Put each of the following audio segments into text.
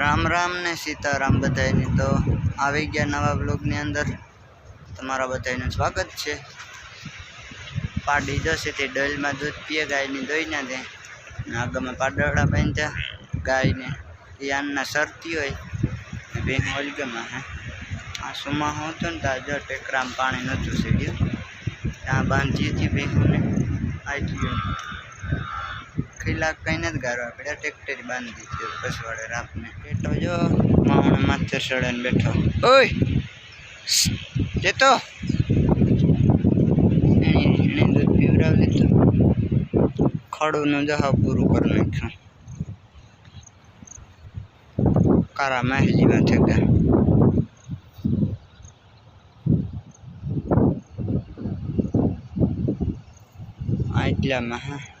રામ રામ ને સીતારામ બધાયની. તો આવી ગયા નવા બ્લોગની અંદર. તમારા બધાયનું સ્વાગત છે. પાડી જશે તે ડોલમાં દૂધ પીએ, ગાયની દોઈને દે. આગળમાં પાડડા બાંધ્યા, ગાયને એ આનના સરતી હોય. બે ઓલગમાં, હે. આ સુમા તો ને ત્યાં જો ટેકરામાં પાણી નહોતું સીડ્યું ત્યાં બાંધી હતી બેહુને આટલી ખીલા કઈ નથી ગારવા પડ્યા ટ્રેક્ટરી બાંધી છે પસવાડે રાપને બેઠો જો માવણ માથે સડે બેઠો. ઓય! જતો એણે દૂધ પીવડાવી દીધું. ખડુનું જહાવ પૂરું કરી નાખ્યું. કારા ગયા. આ એટલામાં, હા.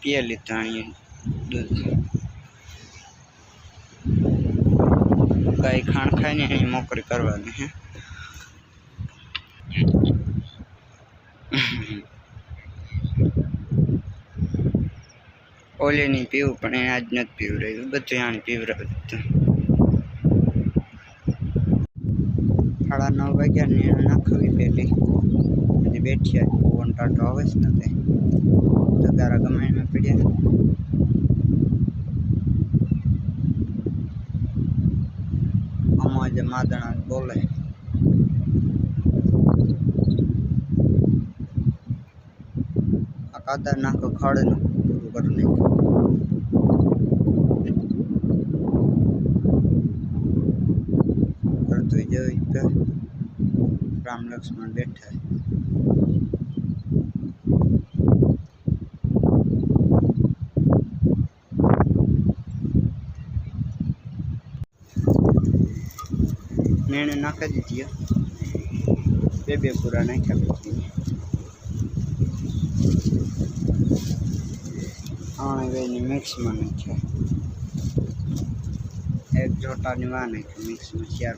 પીએ લીધું દૂધ ગાય ખાણ ખાઈને એની મોકરી કરવાની હે. ઓલીની પીવું પણ એને આજ નથી પીવડાવ્યું બધું આને પીવડાવ્યું સાડા નવ વાગ્યાની નાખવી પેલી. અને બેઠી પવન ટાટો આવે જ નથી તગારા ગમાણીમાં પડ્યા આમાં જે માદણા બોલે આ કાદર નાખો ખડ પૂરું કરી નાખ્યું. કરતું જોઈ તો રામ લક્ષ્મણ બેઠા મેણે નાખી દીધી. બે બે પૂરા નાખ્યા પછી. હા બેની મિક્સમાં નાખ્યા. એક જોટાની વા નાખ્યું મિક્સમાં ચાર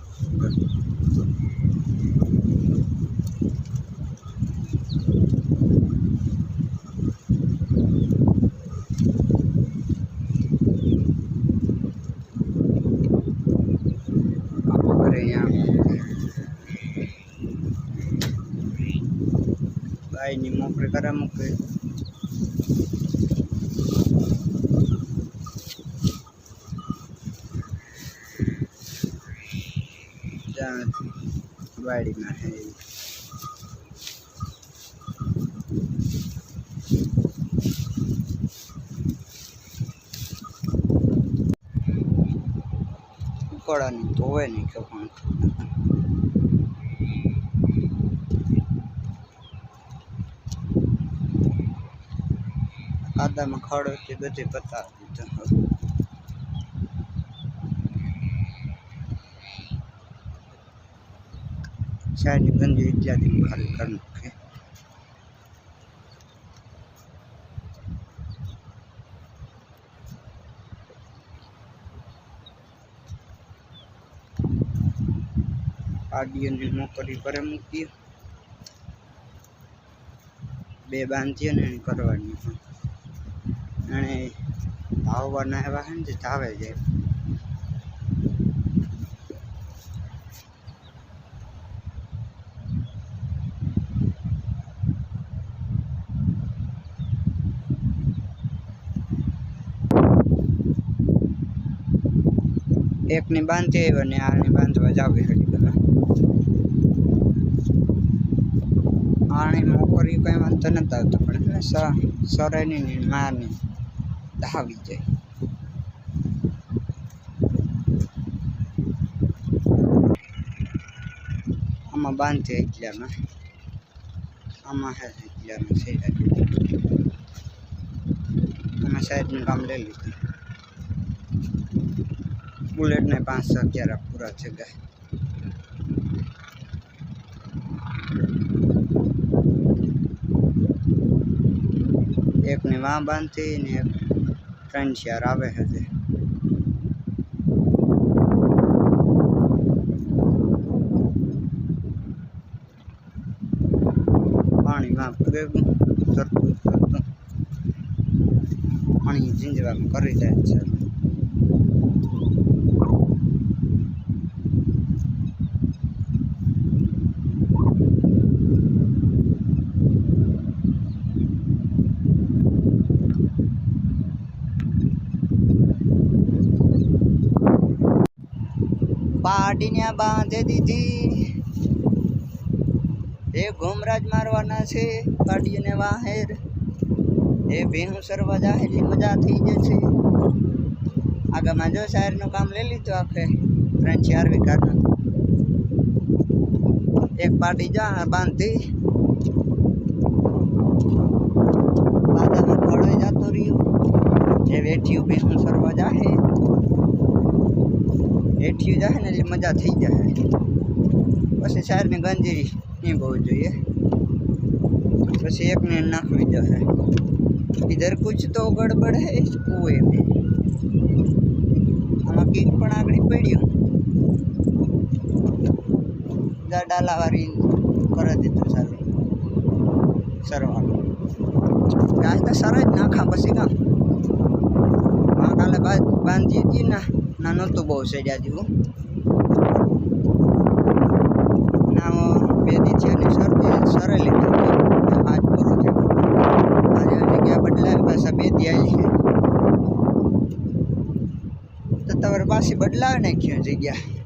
આપણે અહીંયા ગાયની મોકરી કરે મૂકે ત્યાં વાડીમાં હે ઉકાળાની ધોવે નહીં કે પણ કાદામાં ખડ હતી બધી પતાવી દીધું ગંજી ઇત્યાદિ ખાલી કરી નાખે પાડીઓની મોકરી કરે મૂકીએ બે બાંધીએ ને કરવાની અને ભાવવાના એવા હે ને જે ધાવે જાય એકની બાંધી આવ્યો ને આને બાંધવા જાવી હતી પેલા આને મોકરી કઈ વાંધો નથી આવતો પણ સરાયની મારની. ધાવી જાય. આમાં બાંધે એટલામાં. આમાં હે એટલામાં છે આમાં સાઈડનું કામ લઈ લીધું. બુલેટને પાંચસો અગિયાર પૂરા છે ગયા એકને વાં બાંધતી ને એક ત્રણ ચાર આવે હશે પાણીમાં ભેગું તરતું તરતું પાણી ઝીંજવાનું કરી જાય છે. પાડીને બાંધી દીધી. એ ઘુમરાજ મારવાના છે પાડીને વાહેર. એ ભેહું સરવા જાય એટલી મજા થઈ જશે આગળમાં જો શાયરનું કામ લઈ લીધું આખે, ત્રણ ચાર વીઘાનું. એક પાટી જા બાંધી. વેઠિયું જાહે ને એટલે મજા થઈ જાય પછી શાયરની ગંજીરી નહીં બહુ જોઈએ પછી એકને નાખવી જશે इधर कुछ तो गड़बड़ है इस कुएं में આમાં કીટ પણ આગળ પડ્યું જા ડાલાવાળી કરી દીધું સારું સરવાનું ગાય તો સર જ નાખા પછી કામ હા કાલે બાદ બાંધી હતી ના ના નહોતું બહુ સજા જેવું ના બે દી છે ને સર સરે લીધું આજ પૂરું થયું આજે જગ્યા બદલાવી? પાછા બે દી આવી છે. તો તમારે પાછી બદલાવી નાખ્યો જગ્યા